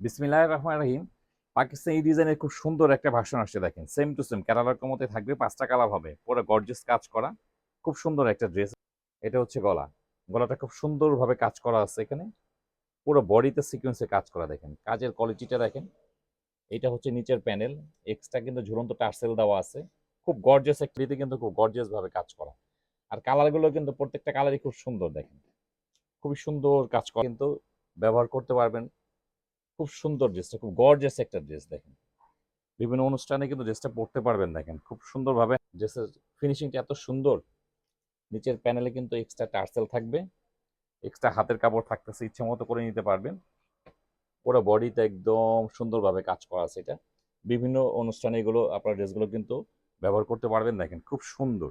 বিসমিল্লাহ রহমান রহিম। পাকিস্তানি ডিজাইনের খুব সুন্দর একটা ভাষণ আসছে, দেখেন। সেম টু সেম ক্যাটালগের মধ্যে থাকবে, পাঁচটা কালার হবে। পুরো গর্জেস কাজ করা, খুব সুন্দর একটা ড্রেস এটা হচ্ছে গলা। গলাটা খুব সুন্দরভাবে কাজ করা আছে এখানে। পুরো বডিতে সিকোয়েন্সে কাজ করা, দেখেন। কাজের কোয়ালিটিটা দেখেন। এটা হচ্ছে নিচের প্যানেল এক্সট্রা কিন্তু ঝুলন্ত টার্সেল দেওয়া আছে। খুব গর্জেস একটা রীতি, কিন্তু খুব গর্জিয়াস ভাবে কাজ করা। আর কালারগুলো কিন্তু প্রত্যেকটা কালারই খুব সুন্দর, দেখেন। খুবই সুন্দর কাজ করা, কিন্তু ব্যবহার করতে পারবেন খুব সুন্দর ড্রেসটা খুব গর্জিয়াস একটা ড্রেস দেখেন। বিভিন্ন অনুষ্ঠানে কিন্তু ড্রেসটা পরতে পারবেন দেখেন, খুব সুন্দরভাবে। ড্রেসের ফিনিশিংটা এত সুন্দর। নিচের প্যানেলে কিন্তু এক্সট্রা টার্সেল থাকবে। এক্সট্রা হাতের কাপড় থাকতেছে, ইচ্ছে মতো করে নিতে পারবেন। পুরো বডিতে একদম সুন্দরভাবে কাজ করা আছে এটা। বিভিন্ন অনুষ্ঠানে এগুলো, আপনার ড্রেসগুলো কিন্তু ব্যবহার করতে পারবেন দেখেন, খুব সুন্দর।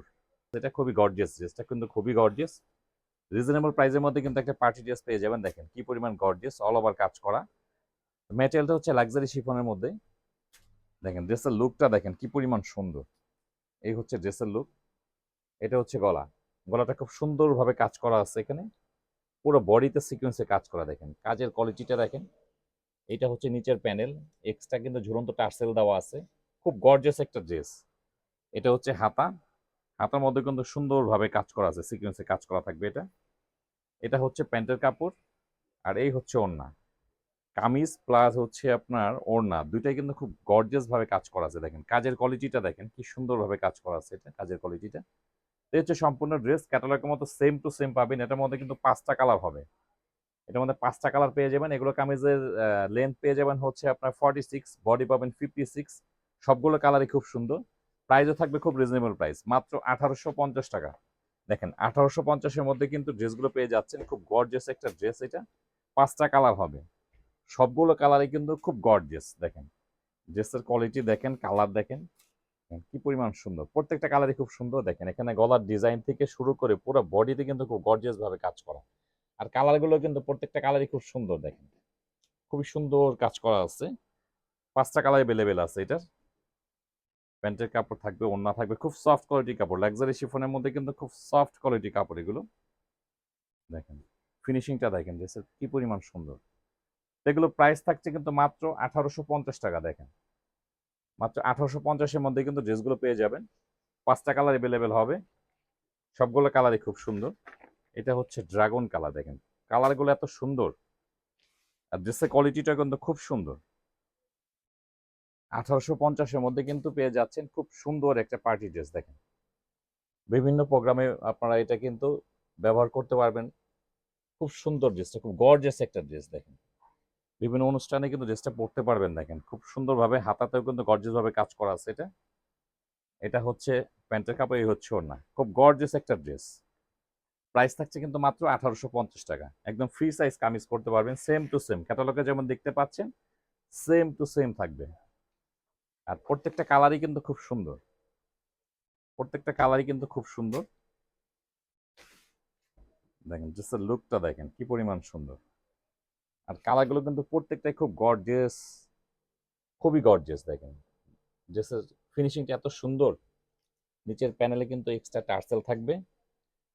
এটা খুবই গর্জিয়াস ড্রেসটা কিন্তু খুবই গর্জিয়াস রিজনেবল প্রাইসের মধ্যে কিন্তু একটা পার্টি ড্রেস পেয়ে যাবেন দেখেন, কি পরিমাণ গর্জিয়াস অল ওভার কাজ করা। ম্যাটেরিয়ালটা হচ্ছে লাক্সারি শিফনের মধ্যে। দেখেন ড্রেসের লুকটা দেখেন কি পরিমাণ সুন্দর। এই হচ্ছে ড্রেসের লুক এটা হচ্ছে গলা। গলাটা খুব সুন্দরভাবে কাজ করা আছে এখানে। পুরো বডিতে সিকোয়েন্সে কাজ করা দেখেন। কাজের কোয়ালিটিটা দেখেন। এটা হচ্ছে নিচের প্যানেল এক্সট্রা কিন্তু ঝুলন্ত টার্সেল দেওয়া আছে। খুব গর্জিয়াস একটা ড্রেস এটা হচ্ছে হাতা। হাতার মধ্যে কিন্তু সুন্দরভাবে কাজ করা আছে। সিকোয়েন্সে কাজ করা থাকবে এটা। এটা হচ্ছে প্যান্টের কাপড়। আর এই হচ্ছে ওড়না। কামিজ প্লাস হচ্ছে আপনার ওড়না, দুইটাই কিন্তু খুব গর্জিয়াস ভাবে কাজ করা আছে। দেখেন, কাজের কোয়ালিটিটা দেখেন, কি সুন্দরভাবে কাজ করা আছে এটা, কাজের কোয়ালিটিটা এই হচ্ছে সম্পূর্ণ ড্রেস ক্যাটালগের মতো সেম টু সেম পাবেন। এটার মধ্যে কিন্তু পাঁচটা কালার হবে। এটার মধ্যে পাঁচটা কালার পেয়ে যাবেন। এগুলো কামিজের লেন্থ পেয়ে যাবেন হচ্ছে আপনার ফর্টি সিক্স বডি পাবেন ফিফটি সিক্স সবগুলো কালারই খুব সুন্দর। প্রাইসও থাকবে খুব রিজনেবল প্রাইস মাত্র আঠারোশো পঞ্চাশ টাকা। দেখেন, আঠারোশো পঞ্চাশের মধ্যে কিন্তু ড্রেসগুলো পেয়ে যাচ্ছেন। খুব গর্জিয়াস একটা ড্রেস এটা। পাঁচটা কালার হবে। সবগুলো কালারই কিন্তু খুব গর্জিয়াস দেখেন। ড্রেসের কোয়ালিটি দেখেন কালার দেখেন কি পরিমাণ সুন্দর। প্রত্যেকটা কালারই খুব সুন্দর, দেখেন। এখানে গলার ডিজাইন থেকে শুরু করে পুরো বডিতে কিন্তু খুব গর্জিয়াস ভাবে কাজ করা। আর কালারগুলো কিন্তু প্রত্যেকটা কালারই খুব সুন্দর, দেখেন। খুবই সুন্দর কাজ করা আছে। পাঁচটা কালার অ্যাভেলেবেল আছে এটার। প্যান্টের কাপড় থাকবে, ওড়না থাকবে, খুব সফট কোয়ালিটি কাপড়। লাক্সারি শিফনের মধ্যে কিন্তু খুব সফট কোয়ালিটি কাপড় এগুলো। দেখেন ফিনিশিংটা দেখেন ড্রেসের কি পরিমাণ সুন্দর। এগুলো প্রাইস থাকছে কিন্তু মাত্র আঠারোশো পঞ্চাশ টাকা, দেখেন। মাত্র আঠারোশো পঞ্চাশের মধ্যে কিন্তু ড্রেসগুলো পেয়ে যাবেন। পাঁচটা কালার অ্যাভেলেবেল হবে। সবগুলো কালারই খুব সুন্দর। এটা হচ্ছে ড্রাগন কালার দেখেন। কালারগুলো এত সুন্দর। আর ড্রেসের কোয়ালিটিটা কিন্তু খুব সুন্দর। আঠারোশো পঞ্চাশের মধ্যে কিন্তু পেয়ে যাচ্ছেন খুব সুন্দর একটা পার্টি ড্রেস দেখেন। বিভিন্ন প্রোগ্রামে আপনারা এটা কিন্তু ব্যবহার করতে পারবেন। খুব সুন্দর ড্রেসটা খুব গর্জেস একটা ড্রেস দেখেন। বিভিন্ন অনুষ্ঠানে কিন্তু ড্রেসটা পরতে পারবেন দেখেন। খুব সুন্দরভাবে, হাতাতেও কিন্তু গর্জিয়াস ভাবে কাজ করা আছে এটা। এটা হচ্ছে, প্যান্টের কাপড়, এই হচ্ছে ওর না খুব গর্জিয়াস একটা ড্রেস প্রাইস থাকছে কিন্তু মাত্র আঠারোশো পঞ্চাশ টাকা। একদম ফ্রি সাইজ কামিজ করতে পারবেন সেম টু সেম ক্যাটালগে যেমন দেখতে পাচ্ছেন সেম টু সেম থাকবে। আর প্রত্যেকটা কালারই কিন্তু খুব সুন্দর। প্রত্যেকটা কালারই কিন্তু খুব সুন্দর। দেখেন ড্রেসের লুকটা দেখেন, কি পরিমাণ সুন্দর। আর কালারগুলো কিন্তু প্রত্যেকটাই খুব গর্জিয়াস খুবই গর্জিয়াস দেখেন। ড্রেসের ফিনিশিংটা এত সুন্দর। নিচের প্যানেলে কিন্তু এক্সট্রা টার্সেল থাকবে।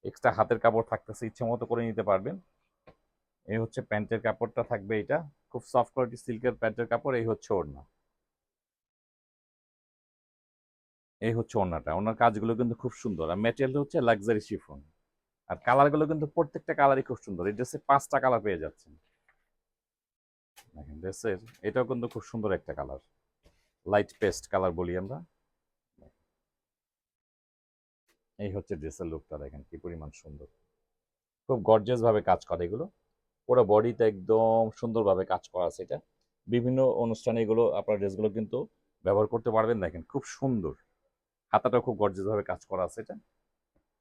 এক্সট্রা হাতের কাপড় থাকতেছে, ইচ্ছে মতো করে নিতে পারবেন। এই হচ্ছে প্যান্টের কাপড়টা থাকবে এটা। খুব সফট কোয়ালিটি সিল্কের প্যান্টের কাপড়, এই হচ্ছে ওড়না। এই হচ্ছে ওড়নাটা। ওনার কাজগুলো কিন্তু খুব সুন্দর। আর ম্যাটেরিয়াল হচ্ছে লাক্সারি শিফন আর কালারগুলো কিন্তু প্রত্যেকটা কালারই খুব সুন্দর। এই ড্রেসে পাঁচটা কালার পেয়ে যাচ্ছেন। দেখেন ড্রেসের এটাও কিন্তু খুব সুন্দর একটা কালার লাইট পেস্ট কালার বলি আমরা। এই হচ্ছে ড্রেসের লুকটা দেখেন কি পরিমাণ সুন্দর। খুব গর্জিয়াস ভাবে কাজ করে এগুলো। পুরো বডিতে একদম সুন্দরভাবে কাজ করা আছে এটা। বিভিন্ন অনুষ্ঠানে এগুলো, আপনার ড্রেসগুলো কিন্তু ব্যবহার করতে পারবেন, দেখেন খুব সুন্দর। হাতাটাও খুব গর্জিয়াস ভাবে কাজ করা আছে এটা।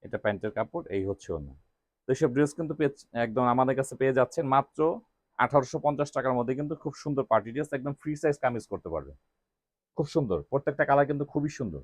এটা প্যান্টের কাপড়, এই হচ্ছে অন্য তো এইসব ড্রেস কিন্তু একদম আমাদের কাছে পেয়ে যাচ্ছেন। মাত্র আঠারোশো পঞ্চাশ টাকার মধ্যে কিন্তু খুব সুন্দর পার্টি। ড্রেস একদম ফ্রি সাইজ কামিজ করতে পারবে। খুব সুন্দর। প্রত্যেকটা কালার কিন্তু খুবই সুন্দর।